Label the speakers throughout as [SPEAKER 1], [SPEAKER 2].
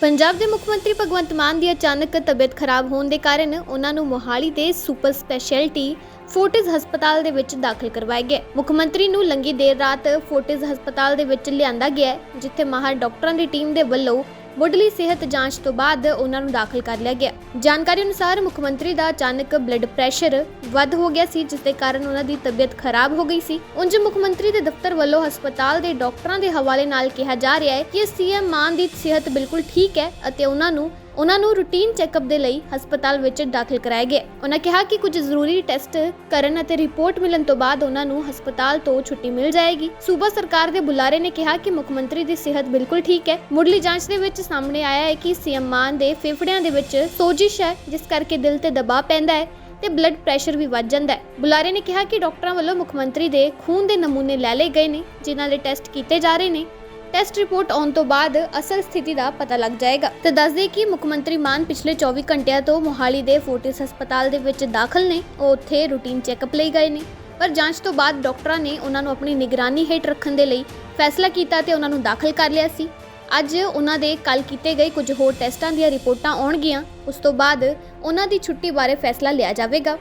[SPEAKER 1] ਪੰਜਾਬ ਦੇ ਮੁੱਖ ਮੰਤਰੀ ਭਗਵੰਤ ਮਾਨ ਦੀ ਅਚਾਨਕ ਤਬੀਅਤ ਖਰਾਬ ਹੋਣ ਦੇ ਕਾਰਨ ਉਹਨਾਂ ਨੂੰ ਮੋਹਾਲੀ ਦੇ ਸੁਪਰ ਸਪੈਸ਼ਲਿਟੀ ਫੋਰਟਿਸ ਹਸਪਤਾਲ ਦੇ ਵਿੱਚ ਦਾਖਲ ਕਰਵਾਇਆ ਗਿਆ। ਮੁੱਖ ਮੰਤਰੀ ਨੂੰ ਲੰਗੀ ਦੇਰ ਰਾਤ ਫੋਰਟਿਸ ਹਸਪਤਾਲ ਦੇ ਵਿੱਚ ਲਿਆਂਦਾ ਗਿਆ ਜਿੱਥੇ ਮਾਹਰ ਡਾਕਟਰਾਂ ਦੀ ਟੀਮ ਦੇ ਵੱਲੋਂ ਮੁੱਢਲੀ ਸਿਹਤ ਜਾਂਚ ਤੋਂ ਬਾਅਦ ਉਹਨਾਂ ਨੂੰ ਦਾਖਲ ਕਰ ਲਿਆ ਗਿਆ। ਜਾਣਕਾਰੀ ਅਨੁਸਾਰ ਮੁੱਖ ਮੰਤਰੀ ਦਾ ਅਚਾਨਕ ਬਲੱਡ ਪ੍ਰੈਸ਼ਰ ਵੱਧ ਹੋ ਗਿਆ ਸੀ, ਜਿਸ ਦੇ ਕਾਰਨ ਉਹਨਾਂ ਦੀ ਤਬੀਅਤ ਖਰਾਬ ਹੋ ਗਈ ਸੀ। ਉਂਝ ਮੁੱਖ ਮੰਤਰੀ ਦੇ ਦਫ਼ਤਰ ਵੱਲੋਂ ਹਸਪਤਾਲ ਦੇ ਡਾਕਟਰਾਂ ਦੇ ਹਵਾਲੇ ਨਾਲ ਕਿਹਾ ਜਾ ਰਿਹਾ ਹੈ ਕਿ ਸੀਐਮ ਮਾਨ ਦੀ ਸਿਹਤ ਬਿਲਕੁਲ ਠੀਕ ਹੈ ਅਤੇ ਉਹਨਾਂ ਨੂੰ ਉਹਨਾਂ ਨੂੰ ਰੂਟੀਨ ਚੈੱਕਅਪ ਦੇ ਲਈ ਹਸਪਤਾਲ ਵਿੱਚ ਦਾਖਲ ਕਰਾਇਆ ਗਿਆ। ਉਹਨਾਂ ਕਿਹਾ ਕਿ ਕੁਝ ਜ਼ਰੂਰੀ ਟੈਸਟ ਕਰਨ ਅਤੇ ਰਿਪੋਰਟ ਮਿਲਣ ਤੋਂ ਬਾਅਦ ਉਹਨਾਂ ਨੂੰ ਹਸਪਤਾਲ ਤੋਂ ਛੁੱਟੀ ਮਿਲ ਜਾਏਗੀ। ਸੂਬਾ ਸਰਕਾਰ ਦੇ ਬੁਲਾਰੇ ਨੇ ਕਿਹਾ ਕਿ ਮੁੱਖ ਮੰਤਰੀ ਦੀ ਸਿਹਤ ਬਿਲਕੁਲ ਠੀਕ ਹੈ। ਮੁੱਢਲੀ ਜਾਂਚ ਦੇ ਵਿੱਚ ਸਾਹਮਣੇ ਆਇਆ ਹੈ ਕਿ ਸੀਐਮ ਮਾਨ ਦੇ ਫੇਫੜਿਆਂ ਦੇ ਵਿੱਚ ਸੋਜਿਸ਼ ਹੈ, ਜਿਸ ਕਰਕੇ ਦਿਲ ਤੇ ਦਬਾਅ ਪੈਂਦਾ ਹੈ ਤੇ ਬਲੱਡ ਪ੍ਰੈਸ਼ਰ ਵੀ ਵੱਧ ਜਾਂਦਾ ਹੈ। ਬੁਲਾਰੇ ਨੇ ਕਿਹਾ ਕਿ ਡਾਕਟਰਾਂ ਵੱਲੋਂ ਮੁੱਖ ਮੰਤਰੀ ਦੇ ਖੂਨ ਦੇ ਨਮੂਨੇ ਲੈ ਲਏ ਗਏ ਨੇ, ਜਿਨ੍ਹਾਂ ਦੇ ਟੈਸਟ ਕੀਤੇ ਜਾ ਰਹੇ ਨੇ। ਟੈਸਟ ਰਿਪੋਰਟ ਆਉਣ ਤੋਂ ਬਾਅਦ ਅਸਲ ਸਥਿਤੀ ਦਾ ਪਤਾ ਲੱਗ ਜਾਏਗਾ। ਤੇ ਦੱਸ ਦੇਈਏ ਕਿ ਮੁੱਖ ਮੰਤਰੀ ਮਾਨ ਪਿਛਲੇ 24 ਘੰਟਿਆਂ ਤੋਂ ਮੋਹਾਲੀ ਦੇ ਫੋਰਟਿਸ ਹਸਪਤਾਲ ਦੇ ਵਿੱਚ ਦਾਖਲ ਨੇ। ਉਹ ਉੱਥੇ ਰੂਟੀਨ ਚੈੱਕਅਪ ਲਈ ਗਏ ਨੇ। ਪਰ ਜਾਂਚ ਤੋਂ ਬਾਅਦ ਡਾਕਟਰਾਂ ਨੇ ਉਹਨਾਂ ਨੂੰ ਆਪਣੀ ਨਿਗਰਾਨੀ ਹੇਠ ਰੱਖਣ ਦੇ ਲਈ ਫੈਸਲਾ ਕੀਤਾ ਤੇ ਉਹਨਾਂ ਨੂੰ ਦਾਖਲ ਕਰ ਲਿਆ ਸੀ। ਅੱਜ ਉਹਨਾਂ ਦੇ ਕੱਲ ਕੀਤੇ ਗਏ ਕੁਝ ਹੋਰ ਟੈਸਟਾਂ ਦੀਆਂ ਰਿਪੋਰਟਾਂ ਆਉਣਗੀਆਂ। ਉਸ ਤੋਂ ਬਾਅਦ ਉਹਨਾਂ ਦੀ ਛੁੱਟੀ ਬਾਰੇ ਫੈਸਲਾ ਲਿਆ ਜਾਵੇਗਾ।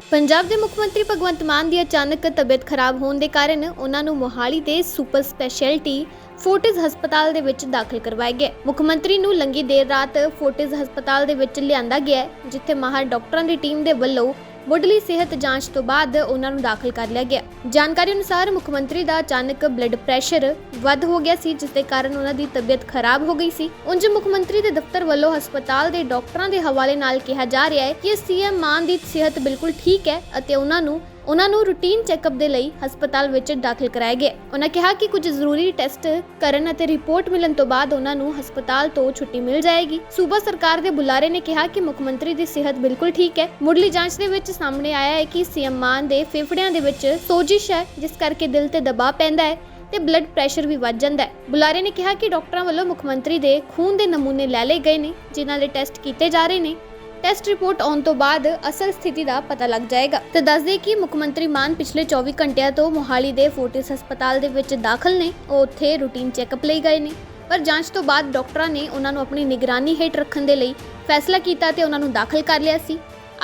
[SPEAKER 1] ਪੰਜਾਬ ਦੇ ਮੁੱਖ ਮੰਤਰੀ ਭਗਵੰਤ ਮਾਨ ਦੀ ਅਚਾਨਕ ਤਬੀਅਤ ਖਰਾਬ ਹੋਣ ਦੇ ਕਾਰਨ ਉਹਨਾਂ ਨੂੰ ਮੋਹਾਲੀ ਦੇ ਸੁਪਰ ਸਪੈਸ਼ਲਿਟੀ ਫੋਰਟਿਸ ਹਸਪਤਾਲ ਦੇ ਵਿੱਚ ਦਾਖਲ ਕਰਵਾਇਆ ਗਿਆ। ਮੁੱਖ ਮੰਤਰੀ ਨੂੰ ਲੰਗੀ ਦੇਰ ਰਾਤ ਫੋਰਟਿਸ ਹਸਪਤਾਲ ਦੇ ਵਿੱਚ ਲਿਆਂਦਾ ਗਿਆ, ਜਿੱਥੇ ਮਾਹਰ ਡਾਕਟਰਾਂ ਦੀ ਟੀਮ ਦੇ ਵੱਲੋਂ ਮੁੱਢਲੀ ਸਿਹਤ ਜਾਂਚ ਤੋਂ ਬਾਅਦ ਉਹਨਾਂ ਨੂੰ ਦਾਖਲ ਕਰ ਲਿਆ ਗਿਆ। ਜਾਣਕਾਰੀ ਅਨੁਸਾਰ ਮੁੱਖ ਮੰਤਰੀ ਦਾ ਅਚਾਨਕ ਬਲੱਡ ਪ੍ਰੈਸ਼ਰ ਵੱਧ ਹੋ ਗਿਆ ਸੀ, ਜਿਸ ਦੇ ਕਾਰਨ ਉਹਨਾਂ ਦੀ ਤਬੀਅਤ ਖਰਾਬ ਹੋ ਗਈ ਸੀ। ਉਂਝ ਮੁੱਖ ਮੰਤਰੀ ਦੇ ਦਫ਼ਤਰ ਵੱਲੋਂ ਹਸਪਤਾਲ ਦੇ ਡਾਕਟਰਾਂ ਦੇ ਹਵਾਲੇ ਨਾਲ ਕਿਹਾ ਜਾ ਰਿਹਾ ਹੈ ਕਿ ਸੀਐਮ ਮਾਨ ਦੀ ਸਿਹਤ ਬਿਲਕੁਲ ਠੀਕ ਹੈ ਅਤੇ ਉਹਨਾਂ ਨੂੰ ਉਹਨਾਂ ਨੂੰ ਰੂਟੀਨ ਚੈੱਕਅਪ ਦੇ ਲਈ ਹਸਪਤਾਲ ਵਿੱਚ ਦਾਖਲ ਕਰਾਇਆ ਗਿਆ। ਉਹਨਾਂ ਕਿਹਾ ਕਿ ਕੁਝ ਜ਼ਰੂਰੀ ਟੈਸਟ ਕਰਨ ਅਤੇ ਰਿਪੋਰਟ ਮਿਲਣ ਤੋਂ ਬਾਅਦ ਉਹਨਾਂ ਨੂੰ ਹਸਪਤਾਲ ਤੋਂ ਛੁੱਟੀ ਮਿਲ ਜਾਏਗੀ। ਸੂਬਾ ਸਰਕਾਰ ਦੇ ਬੁਲਾਰੇ ਨੇ ਕਿਹਾ ਕਿ ਮੁੱਖ ਮੰਤਰੀ ਦੀ ਸਿਹਤ ਬਿਲਕੁਲ ਠੀਕ ਹੈ। ਮੁੱਢਲੀ ਜਾਂਚ ਦੇ ਵਿੱਚ ਸਾਹਮਣੇ ਆਇਆ ਹੈ ਕਿ ਸੀਐਮ ਮਾਨ ਦੇ ਫੇਫੜਿਆਂ ਦੇ ਵਿੱਚ ਸੋਜਿਸ਼ ਹੈ, ਜਿਸ ਕਰਕੇ ਦਿਲ ਤੇ ਦਬਾਅ ਪੈਂਦਾ ਹੈ ਤੇ ਬਲੱਡ ਪ੍ਰੈਸ਼ਰ ਵੀ ਵੱਧ ਜਾਂਦਾ ਹੈ। ਬੁਲਾਰੇ ਨੇ ਕਿਹਾ ਕਿ ਡਾਕਟਰਾਂ ਵੱਲੋਂ ਮੁੱਖ ਮੰਤਰੀ ਦੇ ਖੂਨ ਦੇ ਨਮੂਨੇ ਲੈ ਲਏ ਗਏ ਨੇ, ਜਿਨ੍ਹਾਂ ਦੇ ਟੈਸਟ ਕੀਤੇ ਜਾ ਰਹੇ ਨੇ। ਟੈਸਟ ਰਿਪੋਰਟ ਆਉਣ ਤੋਂ ਬਾਅਦ ਅਸਲ ਸਥਿਤੀ ਦਾ ਪਤਾ ਲੱਗ ਜਾਏਗਾ। ਤੇ ਦੱਸ ਦੇਈਏ ਕਿ ਮੁੱਖ ਮੰਤਰੀ ਮਾਨ ਪਿਛਲੇ 24 ਘੰਟਿਆਂ ਤੋਂ ਮੋਹਾਲੀ ਦੇ ਫੋਰਟਿਸ ਹਸਪਤਾਲ ਦੇ ਵਿੱਚ ਦਾਖਲ ਨੇ। ਉਹ ਉੱਥੇ ਰੂਟੀਨ ਚੈੱਕਅਪ ਲਈ ਗਏ ਨੇ। ਪਰ ਜਾਂਚ ਤੋਂ ਬਾਅਦ ਡਾਕਟਰਾਂ ਨੇ ਉਹਨਾਂ ਨੂੰ ਆਪਣੀ ਨਿਗਰਾਨੀ ਹੇਠ ਰੱਖਣ ਦੇ ਲਈ ਫੈਸਲਾ ਕੀਤਾ ਤੇ ਉਹਨਾਂ ਨੂੰ ਦਾਖਲ ਕਰ ਲਿਆ ਸੀ।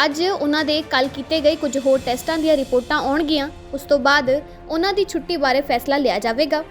[SPEAKER 1] ਅੱਜ ਉਹਨਾਂ ਦੇ ਕੱਲ ਕੀਤੇ ਗਏ ਕੁਝ ਹੋਰ ਟੈਸਟਾਂ ਦੀਆਂ ਰਿਪੋਰਟਾਂ ਆਉਣਗੀਆਂ। ਉਸ ਤੋਂ ਬਾਅਦ ਉਹਨਾਂ ਦੀ ਛੁੱਟੀ ਬਾਰੇ ਫੈਸਲਾ ਲਿਆ ਜਾਵੇਗਾ।